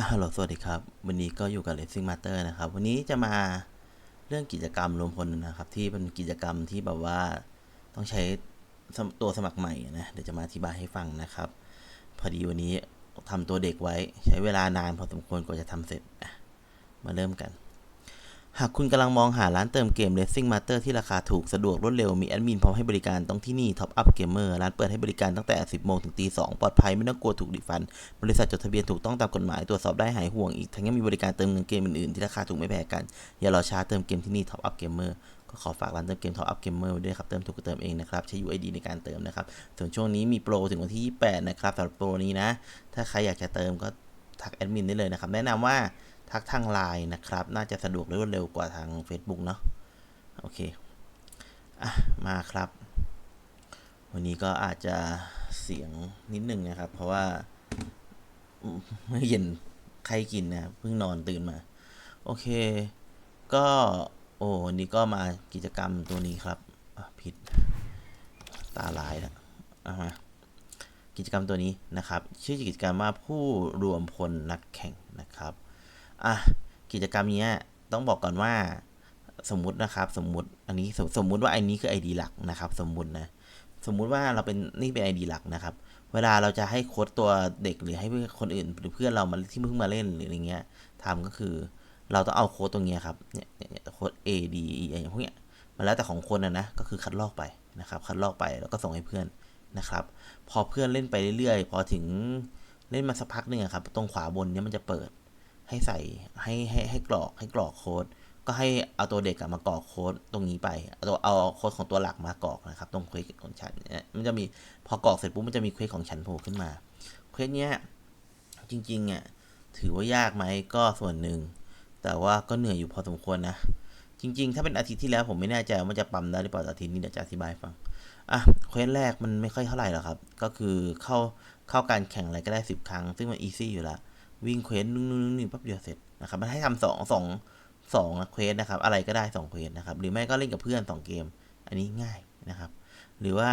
อ่าฮัลโหลสวัสดีครับ วันนี้ก็อยู่กับ Racing Master นะครับ วันนี้จะมาเรื่องกิจกรรมรวมพลนะครับ ที่เป็นกิจกรรมที่แบบว่าต้องใช้ตัวสมัครใหม่นะ เดี๋ยวจะมาอธิบายให้ฟังนะครับ พอดีวันนี้ทำตัวเด็กไว้ใช้เวลานานพอสมควรกว่าจะทำเสร็จ มาเริ่มกัน หากคุณกำลังมองหาร้านเติมเกม Racing Master ที่ราคาถูก สะดวกรวดเร็ว มีแอดมินพร้อมให้บริการต้องที่นี่ Top Up Gamer ร้านเปิดให้บริการตั้งแต่ 10 โมงถึงตี 2 ปลอดภัยไม่ต้องกลัวถูกดิฟัน บริษัทจดทะเบียนถูกต้องตามกฎหมาย ตรวจสอบได้หายห่วงอีก ทั้งยังมีบริการเติมเงินเกมอื่นๆ ที่ราคาถูกไม่แพ้กัน อย่ารอช้าเติมเกมที่นี่ Top Up Gamer ก็ขอฝากร้านเติมเกม Top Up Gamer ไว้ด้วยครับ เติมถูกก็เติมเองนะครับ ใช้ UID ในการเติมนะครับ ส่วนช่วงนี้มีโปรถึงวันที่ 28 นะครับสำหรับโปรนี้นะ ถ้าใครอยากจะเติมก็ทักแอดมินได้เลยนะครับ แนะนำว่า ทักทางไลน์นะครับ น่าจะสะดวกและรวดเร็วกว่าทาง Facebook เนาะโอเคอะมาครับ วันนี้ก็อาจจะเสียงนิดนึงนะครับ เพราะว่าอืมเมื่อเย็นใครกินนะเพิ่งนอนตื่นมา โอเค ก็โอ้วันนี้ก็มากิจกรรมตัวนี้ครับผิดตาลายแล้วเอามากิจกรรมตัวนี้นะครับ ชื่อกิจกรรมว่าผู้รวมพลนักแข่งนะครับ อะกิจกรรมนี้ต้องบอกก่อนว่าสมมุตินะครับ สมมุติอันนี้สมสมมุติว่าไอ้นี้คือ ID หลักนะครับ สมมุตินะ สมมุติว่าเราเป็นนี่เป็น ID หลักนะครับ เวลาเราจะให้โค้ดตัวเด็กหรือให้คนอื่นหรือเพื่อนเรามาที่เพิ่งมาเล่นหรืออะไรเงี้ยทำก็คือเราต้องเอาโค้ดตรงเนี้ยครับเนี่ยเนี่ยโค้ด A D E อะไรอย่างพวกเนี้ยมันแล้วแต่ของคนนะนะก็คือคัดลอกไปนะครับ คัดลอกไปแล้วก็ส่งให้เพื่อนนะครับ พอเพื่อนเล่นไปเรื่อยๆ พอถึงเล่นมาสักพักหนึ่งครับ ตรงขวาบนเนี้ยมันจะเปิด ให้ใส่ให้ให้ให้กรอกให้กรอกโค้ดก็ให้เอาตัวเด็กอะมากรอกโค้ดตรงนี้ไปเอาตัวเอาโค้ดของตัวหลักมากรอกนะครับ ตรงเควสของฉันเนี่ยมันจะมีพอกรอกเสร็จปุ๊บมันจะมีเควสของฉันโผล่ขึ้นมาเควสเนี้ยจริงๆอะถือว่ายากไหมก็ส่วนหนึ่งแต่ว่าก็เหนื่อยอยู่พอสมควรนะ จริง ๆ ถ้าเป็นอาทิตย์ที่แล้วผมไม่แน่ใจว่ามันจะปั๊มได้หรือเปล่าอาทิตย์นี้เดี๋ยวจะอธิบายฟังอะเควสแรกมันไม่ค่อยเท่าไหร่หรอกครับ ก็คือเข้าเข้าการแข่งอะไรก็ได้สิบครั้ง ซึ่งมันอีซี่อยู่แล้ว วิ่งเควสนึ่งนึ่งนึ่งปั๊บเดียวเสร็จนะครับมันให้ทำสองสองสองเควสนะครับ อะไรก็ได้สองเควสนะครับ หรือไม่ก็เล่นกับเพื่อนสองเกม อันนี้ง่ายนะครับ หรือว่า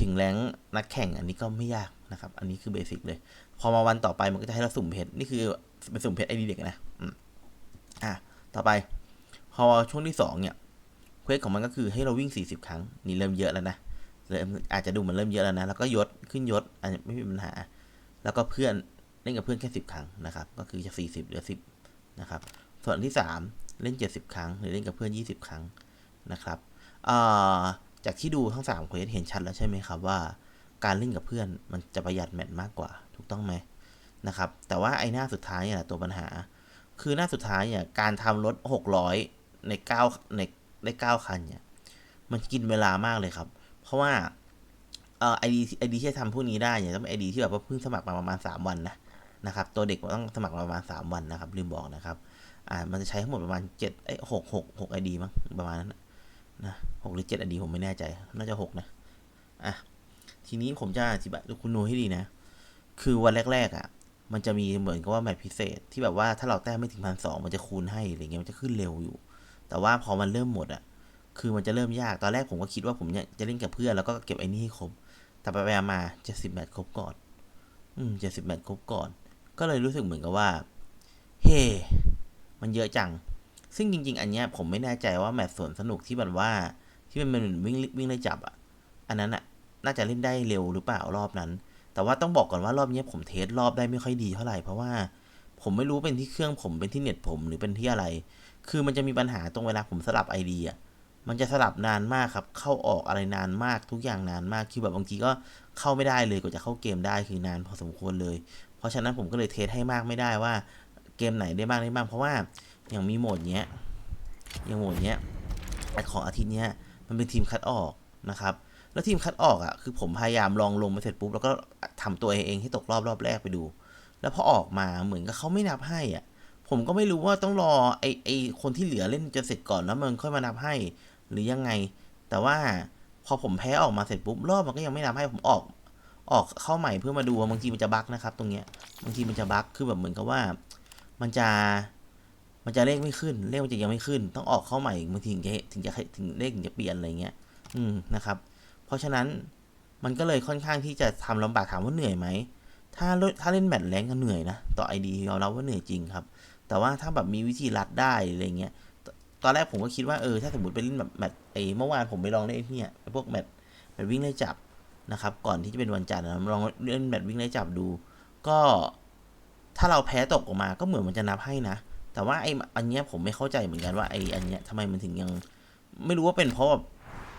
ถึงแรงนักแข่งอันนี้ก็ไม่ยากนะครับ อันนี้คือเบสิกเลย พอมาวันต่อไปมันก็จะให้เราสุ่มเพชรนี่คือเป็นสุ่มเพชรไอดีเด็กนะอะต่อไป พอช่วงที่สองเนี่ยเควสของมันก็คือให้เราวิ่ง 40 ครั้ง นี่เริ่มเยอะแล้วนะเริ่มอาจจะดูเหมันเริ่มเยอะแล้วนะ แล้วก็ยศขึ้นยศอันนี้ไม่มีปัญหา แล้วก็เพื่อน เล่นกับเพื่อนแค่สิบครั้งนะครับ ก็คือจะสี่สิบเหลือสิบนะครับ ส่วนที่สามเล่นเจ็ดสิบครั้ง หรือเล่นกับเพื่อนยี่สิบครั้งนะครับจากที่ดูทั้งสามเควสเห็นชัดแล้วใช่ไหมครับว่า การเล่นกับเพื่อนมันจะประหยัดแมตช์มากกว่า ถูกต้องไหมนะครับ แต่ว่าไอ้หน้าสุดท้ายเนี่ยแหละตัวปัญหา คือหน้าสุดท้ายเนี่ยการทำรถหกร้อยในเก้าในได้เก้าคันเนี่ย มันกินเวลามากเลยครับ เพราะว่าเอ่อไอดีไอดีที่ทำพวกนี้ได้เนี่ยต้องเป็นไอดีที่แบบว่าเพิ่งสมัครมาประมาณ 3 วันนะ นะครับ ตัวเด็กต้องสมัครประมาณ 3 วันนะครับ ลืมบอกนะครับ อ่า มันจะใช้ทั้งหมดประมาณ7ไอ้หกหกหกไอดีมั้งประมาณนั้นนะหกหรือเจ็ดไอดีผมไม่แน่ใจ น่าจะหกนะ อะ ทีนี้ผมจะอธิบายคุณดูให้ดีนะ คือวันแรก ๆ อะ มันจะมีเหมือนกับว่าแมปพิเศษ ที่แบบว่าถ้าเราแต้มไม่ถึงพันสองมันจะคูณให้อะไรเงี้ย มันจะขึ้นเร็วอยู่ แต่ว่าพอมันเริ่มหมดอะ คือมันจะเริ่มยาก ตอนแรกผมก็คิดว่าผมเนี่ยจะเล่นกับเพื่อนแล้วก็เก็บไอ้นี่ให้ครบ แต่ไปๆมาเจ็ดสิบแมตช์ครบก่อน อืมเจ็ดสิบแมตช์ครบก่อน ก็เลยรู้สึกเหมือนกับว่า เฮ้มันเยอะจัง ซึ่งจริง ๆ อันเนี้ยผมไม่แน่ใจว่าแมตช์สวนสนุกที่แบบว่า ที่มันเป็นวิ่งวิ่งไล่จับอะ อันนั้นอะ น่าจะเล่นได้เร็วหรือเปล่ารอบนั้น แต่ว่าต้องบอกก่อนว่ารอบนี้ผมเทสรอบได้ไม่ค่อยดีเท่าไหร่เพราะว่าผมไม่รู้เป็นที่เครื่องผมเป็นที่เน็ตผมหรือเป็นที่อะไร คือมันจะมีปัญหาตรงเวลาผมสลับไอเดียมันจะสลับนานมากครับ เข้าออกอะไรนานมาก ทุกอย่างนานมาก คือแบบบางทีก็เข้าไม่ได้เลยกว่าจะเข้าเกมได้คือนานพอสมควรเลย เพราะฉะนั้นผมก็เลยเทสให้มากไม่ได้ว่าเกมไหนได้บ้างได้บ้างเพราะว่าอย่างมีโหมดเนี้ยอย่างโหมดเนี้ยไอของอาทิตย์เนี้ยมันเป็นทีมคัดออกนะครับแล้วทีมคัดออกอะคือผมพยายามลองลงมาเสร็จปุ๊บแล้วก็ทำตัวเองให้ตกรอบรอบแรกไปดู แล้วพอออกมาเหมือนกับเขาไม่นับให้อะผมก็ไม่รู้ว่าต้องรอไอไอคนที่เหลือเล่นจนเสร็จก่อนแล้วมันค่อยมานับให้ หรือยังไง แต่ว่าพอผมแพ้ออกมาเสร็จปุ๊บรอบมันก็ยังไม่นับให้ผมออก ออกเข้าใหม่เพื่อมาดูบางทีมันจะบั๊กนะครับ ตรงเนี้ยบางทีมันจะบั๊กคือแบบเหมือนกับว่า มันจะมันจะเลขไม่ขึ้น เลขมันจะยังไม่ขึ้น ต้องออกเข้าใหม่บางทีถึงจะถึงจะถึงเลขถึงจะเปลี่ยนอะไรเงี้ย อืมนะครับ เพราะฉะนั้นมันก็เลยค่อนข้างที่จะทำลำบากถามว่าเหนื่อยไหมถ้าเล่นถ้าเล่นแมตช์แรงก็เหนื่อยนะต่อไอดียอมรับว่าเหนื่อยจริงครับ แต่ว่าถ้าแบบมีวิธีรัดได้อะไรเงี้ยตอนแรกผมก็คิดว่าเออถ้าสมมติไปเล่นแบบแมตช์ไอเมื่อวานผมไปลองเล่นเนี่ยพวกแมตช์แมตช์วิ่งไล่จับ นะครับ ก่อนที่จะเป็นวันจันทร์ลองเล่นแมตวิ่งไล่จับดู ก็ถ้าเราแพ้ตกออกมาก็เหมือนมันจะนับให้นะ แต่ว่าไออันเนี้ยผมไม่เข้าใจเหมือนกันว่าไออันเนี้ยทำไมมันถึงยัง ไม่รู้ว่าเป็นเพราะแบบ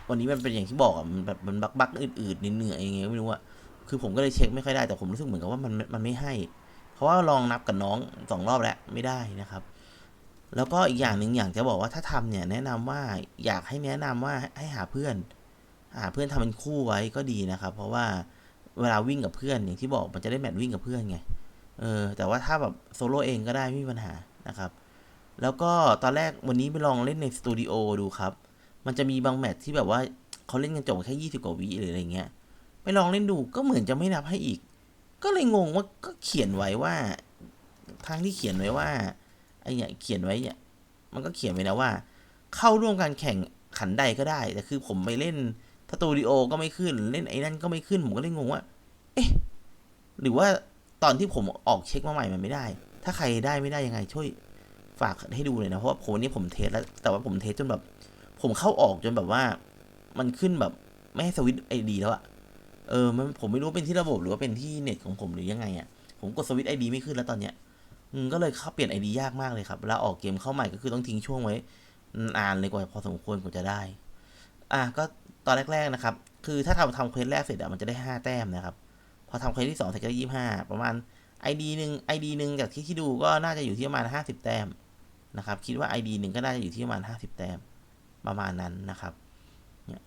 วันนี้มันเป็นอย่างที่บอกอะมันแบบมันบักบักอืดๆเหนื่อยๆอย่างเงี้ยไม่รู้อะคือผมก็เลยเช็คไม่ค่อยได้แต่ผมรู้สึกเหมือนกับว่ามันมันไม่ให้ เพราะว่าลองนับกับน้องสองรอบแล้วไม่ได้นะครับ แล้วก็อีกอย่างหนึ่งอย่ากจะบอกว่าถ้าทำเนี่ยแนะนำว่าอยากให้แนะนำว่าให้หาเพื่อน เพื่อนทำเป็นคู่ไว้ก็ดีนะครับ เพราะว่าเวลาวิ่งกับเพื่อนอย่างที่บอกมันจะได้แมตช์วิ่งกับเพื่อนไงเออแต่ว่าถ้าแบบโซโล่เองก็ได้ไม่มีปัญหานะครับ แล้วก็ตอนแรกวันนี้ไปลองเล่นในสตูดิโอดูครับ มันจะมีบางแมตช์ที่แบบว่าเขาเล่นกันจบแค่ยี่สิบกว่าวิหรืออะไรเงี้ยไปลองเล่นดูก็เหมือนจะไม่นับให้อีก ก็เลยงงว่าก็เขียนไว้ว่าทางที่เขียนไว้ว่าไอ้เนี่ยเขียนไว้เนี่ยมันก็เขียนไว้นะว่า เข้าร่วมการแข่งขันใดก็ได้แต่คือผมไปเล่น สตูดิโอก็ไม่ขึ้นเล่นไอ้นั่นก็ไม่ขึ้น ผมก็เลยงงว่า เอ๊ะ หรือว่าตอนที่ผมออกเช็คมาใหม่มันไม่ได้ ถ้าใครได้ไม่ได้ยังไงช่วยฝากให้ดูเลยนะ เพราะว่าผมวันนี้ผมเทสแล้ว แต่ว่าผมเทสจนแบบ ผมเข้าออกจนแบบว่า มันขึ้นแบบไม่ให้สวิตไอดีแล้วอะเออ มันผมไม่รู้เป็นที่ระบบหรือว่าเป็นที่เน็ตของผมหรือยังไงอะผมกดสวิตไอดีไม่ขึ้นแล้วตอนเนี้ยก็เลยเข้าเปลี่ยนไอดียากมากเลยครับเวลาออกเกมเข้าใหม่ก็คือต้องทิ้งช่วงไว้นานเลยกว่าพอสมควรกว่าจะได้ อะก็ตอนแรกๆนะครับ คือถ้าทำทำเควสแรกเสร็จอะมันจะได้ห้าแต้มนะครับ พอทำเควสที่สองเสร็จก็ยี่ห้าประมาณไอดีหนึ่งไอดีหนึ่งจากที่ที่ดูก็น่าจะอยู่ที่ประมาณห้าสิบแต้มนะครับ คิดว่าไอดีหนึ่งก็น่าจะอยู่ที่ประมาณห้าสิบแต้มประมาณนั้นนะครับเนี่ย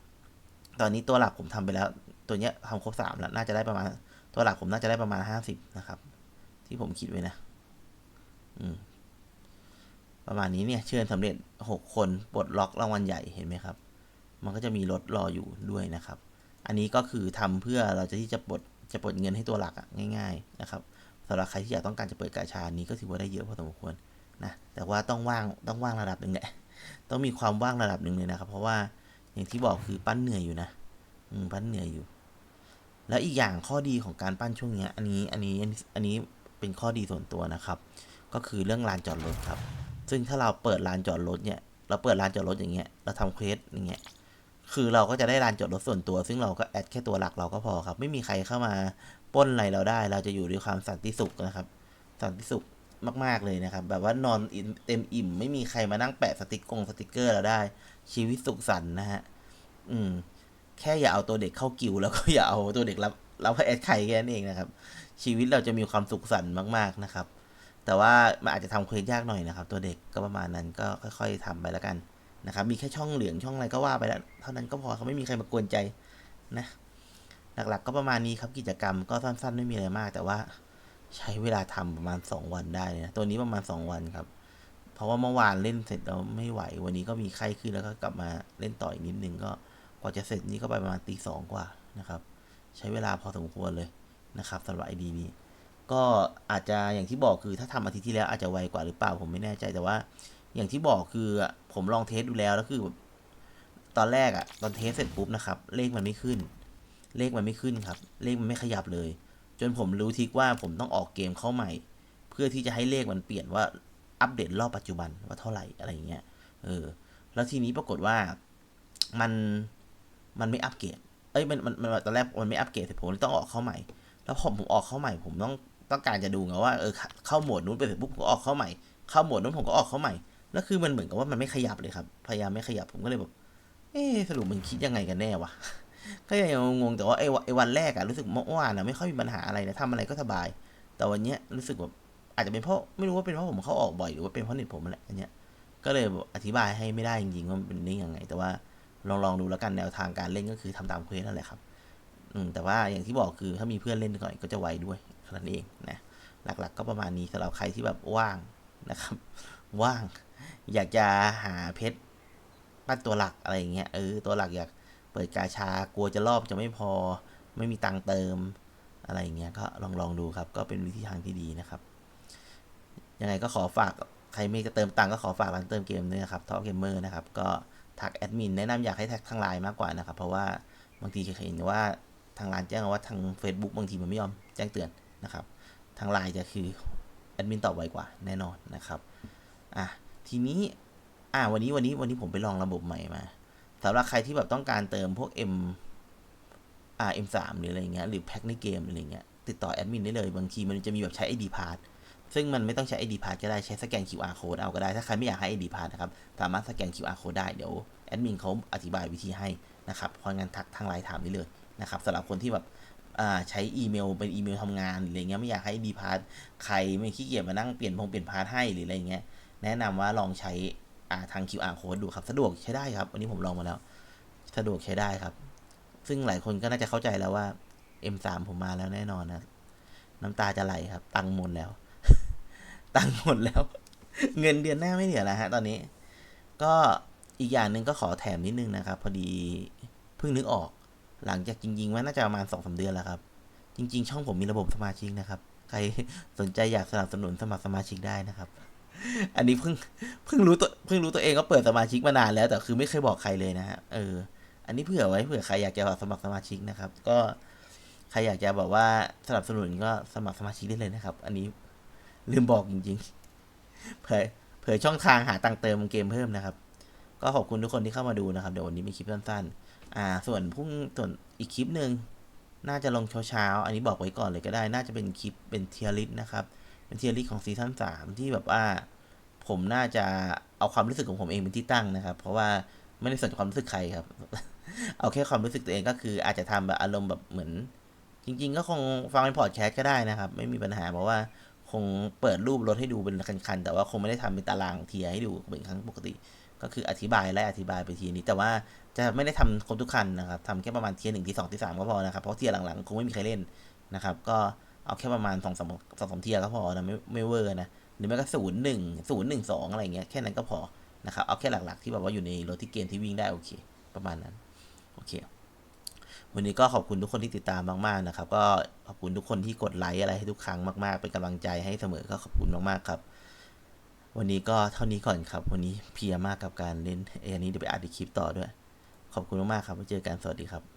ตอนนี้ตัวหลักผมทำไปแล้ว ตัวเนี้ยทำครบสามแล้วน่าจะได้ประมาณ ตัวหลักผมน่าจะได้ประมาณห้าสิบนะครับ ที่ผมคิดไว้นะ อืมประมาณนี้เนี่ย เชิญสำเร็จหกคนปลดล็อกรางวัลใหญ่เห็นไหมครับ มันก็จะมีรถรออยู่ด้วยนะครับ อันนี้ก็คือทำเพื่อเราจะที่จะปลดจะปลดเงินให้ตัวหลักอะง่าย ๆนะครับสำหรับใครที่อยากต้องการจะเปิดกาชานี้ก็ถือว่าได้เยอะพอสมควรนะแต่ว่าต้องว่างต้องว่างระดับหนึ่งแหละต้องมีความว่างระดับหนึ่งเลยนะครับ เพราะว่าอย่างที่บอกคือปั้นเหนื่อยอยู่นะอืมปั้นเหนื่อยอยู่ แล้วอีกอย่างข้อดีของการปั้นช่วงเนี้ยอันนี้อันนี้อันนี้เป็นข้อดีส่วนตัวนะครับ ก็คือเรื่องลานจอดรถครับ ซึ่งถ้าเราเปิดลานจอดรถเนี่ยเราเปิดลานจอดรถอย่างเงี้ยเราทำเควสอย่างเงี้ย คือเราก็จะได้ลานจอดรถส่วนตัว ซึ่งเราก็แอดแค่ตัวหลักเราก็พอครับ ไม่มีใครเข้ามาป้นอะไรเราได้ เราจะอยู่ด้วยความสันติสุขนะครับ สันติสุขมากๆเลยนะครับ แบบว่านอนอิ่มเต็มอิ่ม ไม่มีใครมานั่งแปะสติกกงสติกเกอร์เราได้ ชีวิตสุขสันต์นะฮะ อืม แค่อย่าเอาตัวเด็กเข้ากิวแล้วก็อย่าเอาตัวเด็กรับรับแอดใครแค่นั้นเองนะครับ ชีวิตเราจะมีความสุขสันต์มาก ๆนะครับ แต่ว่ามันอาจจะทำเควสยากหน่อยนะครับ ตัวเด็กก็ประมาณนั้นก็ค่อย ๆทำไปแล้วกัน นะครับ มีแค่ช่องเหลืองช่องอะไรก็ว่าไปแล้วเท่านั้นก็พอเขาไม่มีใครมากวนใจนะ หลักๆก็ประมาณนี้ครับกิจกรรมก็สั้นๆไม่มีอะไรมาก แต่ว่าใช้เวลาทำประมาณ 2 วันได้นะตัวนี้ประมาณ 2 วันครับ เพราะว่าเมื่อวานเล่นเสร็จแล้วไม่ไหว วันนี้ก็มีไข้ขึ้นแล้วก็กลับมาเล่นต่ออีกนิดนึงก็กว่าจะเสร็จนี่ก็ไปประมาณตีสองกว่านะครับ ใช้เวลาพอสมควรเลยนะครับสำหรับไอดีนี้ ก็อาจจะอย่างที่บอกคือถ้าทำอาทิตย์ที่แล้วอาจจะไวกว่าหรือเปล่าผมไม่แน่ใจแต่ว่า อย่างที่บอกคือผมลองเทสดูแล้วแล้วคือแบบตอนแรกอะตอนเทสเสร็จปุ๊บนะครับ เลขมันไม่ขึ้น เลขมันไม่ขึ้นครับ เลขมันไม่ขยับเลย จนผมรู้ทิกว่าผมต้องออกเกมเข้าใหม่ เพื่อที่จะให้เลขมันเปลี่ยนว่าอัปเดตรอบปัจจุบันว่าเท่าไหร่อะไรอย่างเงี้ยเออ แล้วทีนี้ปรากฏว่ามันมันไม่อัปเกรดเอ้ยมันมันมันตอนแรกมันไม่อัปเกรดเสร็จผมต้องออกเข้าใหม่ แล้วผมผมออกเข้าใหม่ ผมต้องต้องการจะดูไงว่าเออเข้าโหมดนู้นไปเสร็จปุ๊บผมก็ออกเข้าใหม่เข้าโหมดนู้นผมก็ออกเข้าใหม่ แล้วคือมันเหมือนกับว่ามันไม่ขยับเลยครับ พยายามไม่ขยับผมก็เลยแบบเอ๊สรุปมันคิดยังไงกันแน่วะก็ยังงงๆแต่ว่าไอ้วันแรกอะรู้สึกเมื่อวานอะไม่ค่อยมีปัญหาอะไรนะทำอะไรก็สบาย แต่วันเนี้ยรู้สึกแบบอาจจะเป็นเพราะไม่รู้ว่าเป็นเพราะผมเข้าออกบ่อยหรือว่าเป็นเพราะเน็ตผมแหละอันเนี้ยก็เลยอธิบายให้ไม่ได้จริงๆว่ามันเป็นนี่ยังไง แต่ว่าลองลองดูแล้วกันแนวทางการเล่นก็คือทำตามเควสนั่นแหละครับ อืมแต่ว่าอย่างที่บอกคือถ้ามีเพื่อนเล่นก่อนก็จะไวด้วยนั้นเองนะหลักๆ ก็ประมาณนี้สำหรับใครที่แบบว่างนะครับ ว่าง อยากจะหาเพชรปั้นตัวหลักอะไรอย่างเงี้ยเออตัวหลักอยากเปิดกาชากลัวจะรอบจะไม่พอ ไม่มีตังเติมอะไรอย่างเงี้ยก็ลองลองดูครับ ก็เป็นวิธีทางที่ดีนะครับ ยังไงก็ขอฝากใครไม่จะเติมตังก็ขอฝากร้านเติมเกมด้วยนะครับท็อปเกมเมอร์นะครับก็ทักแอดมินแนะนำอยากให้แท็กทางไลน์มากกว่านะครับ เพราะว่าบางทีเคยเห็นว่าทางร้านแจ้งว่าทาง Facebook บางทีมันไม่ยอมแจ้งเตือนนะครับ ทางไลน์จะคือแอดมินตอบไวกว่าแน่นอนนะครับ อะทีนี้อะวันนี้วันนี้วันนี้ผมไปลองระบบใหม่มาสำหรับใครที่แบบต้องการเติมพวก M อ่า M3 หรืออะไรเงี้ยหรือแพ็คในเกมอะไรเงี้ยติดต่อแอดมินได้เลย บางทีมันจะมีแบบใช้ ID Pass ซึ่งมันไม่ต้องใช้ ID Pass ก็ได้ใช้สแกน QR code เอาก็ได้ ถ้าใครไม่อยากให้ ID Pass นะครับ สามารถสแกน QR code ได้เดี๋ยวแอดมินเขาอธิบายวิธีให้นะครับพราะงั้นทักทางไลน์ถามได้เลยนะครับสำหรับคนที่แบบใช้อีเมลเป็นอีเมลทำงานหรืออะไรเงี้ยไม่อยากให้ ID Pass ใครไม่ขี้เกียจมานั่งเปลี่ยนพงเปลี่ยนพาสให้หรืออะไรเงี้ย แนะนำว่าลองใช้ทาง QR code ดูครับ สะดวกใช้ได้ครับ วันนี้ผมลองมาแล้ว สะดวกใช้ได้ครับ ซึ่งหลายคนก็น่าจะเข้าใจแล้วว่า M3 ผมมาแล้วแน่นอนนะ น้ำตาจะไหลครับ ตังหมดแล้ว ตังหมดแล้ว เงินเดือนหน้าไม่เหลือแล้วฮะ ตอนนี้ ก็อีกอย่างหนึ่งก็ขอแถมนิดนึงนะครับ พอดีเพิ่งนึกออก หลังจากจริง ๆ ว่าน่าจะประมาณสองสาเดือนแล้วครับ จริง ๆ ช่องผมมีระบบสมาชิกนะครับ ใครสนใจอยากสนับสนุนสมัครสมาชิกได้นะครับ อันนี้เพิ่งเพิ่งรู้ตัวเพิ่งรู้ตัวเองก็เปิดสมาชิกมานานแล้ว แต่คือไม่เคยบอกใครเลยนะฮะเออ อันนี้เผื่อไว้เผื่อใครอยากจะสมัครสมาชิกนะครับ ก็ใครอยากจะบอกว่าสนับสนุนก็สมัครสมาชิกได้เลยนะครับ อันนี้ลืมบอกจริงๆ เผยเผยช่องทางหาตังเติมเกมเพิ่มนะครับ ก็ขอบคุณทุกคนที่เข้ามาดูนะครับ เดี๋ยววันนี้มีคลิปสั้นๆ อ่า ส่วนพรุ่งส่วนอีกคลิปหนึ่งน่าจะลงเช้าๆ อันนี้บอกไว้ก่อนเลยก็ได้ น่าจะเป็นคลิปเป็นเทียริสนะครับ เป็นเทียริสของซีซั่นสามที่แบบว่า ผมน่าจะเอาความรู้สึกของผมเองเป็นที่ตั้งนะครับ เพราะว่าไม่ได้สนความรู้สึกใครครับ เอาแค่ความรู้สึกตัวเองก็คือ อาจจะทำแบบอารมณ์แบบเหมือน จริง ๆ ก็คงฟังเป็นพอดแคสต์ก็ได้นะครับ ไม่มีปัญหาเพราะว่าคงเปิดรูปรถให้ดูเป็นคันๆแต่ว่าคงไม่ได้ทำเป็นตารางเทียร์ให้ดูเหมือนครั้งปกติ ก็คืออธิบายและอธิบายไปทีนี้ แต่ว่าจะไม่ได้ทำครบทุกคันนะครับทำแค่ประมาณเทียร์หนึ่งทีสองทีสามก็พอนะครับเพราะเทียร์หลังๆคงไม่มีใครเล่นนะครับ ก็ เอาแค่ประมาณสองสามสองสามเทียร์ก็พอนะไม่ไม่เวอร์นะหรือไม่ก็ศูนย์หนึ่งศูนย์หนึ่งสองอะไรเงี้ยแค่นั้นก็พอนะครับเอาแค่หลักๆที่แบบว่าอยู่ในรถที่เกมที่วิ่งได้โอเค ประมาณนั้นโอเควันนี้ก็ขอบคุณทุกคนที่ติดตามมากๆนะครับ ก็ขอบคุณทุกคนที่กดไลค์อะไรให้ทุกครั้งมากๆเป็นกำลังใจให้เสมอก็ขอบคุณมากๆครับ วันนี้ก็เท่านี้ก่อนครับ วันนี้เพียมากกับการเล่นเออันนี้เดี๋ยวไปอัดคลิปต่อด้วย ขอบคุณมากๆครับไว้เจอกันสวัสดีครับ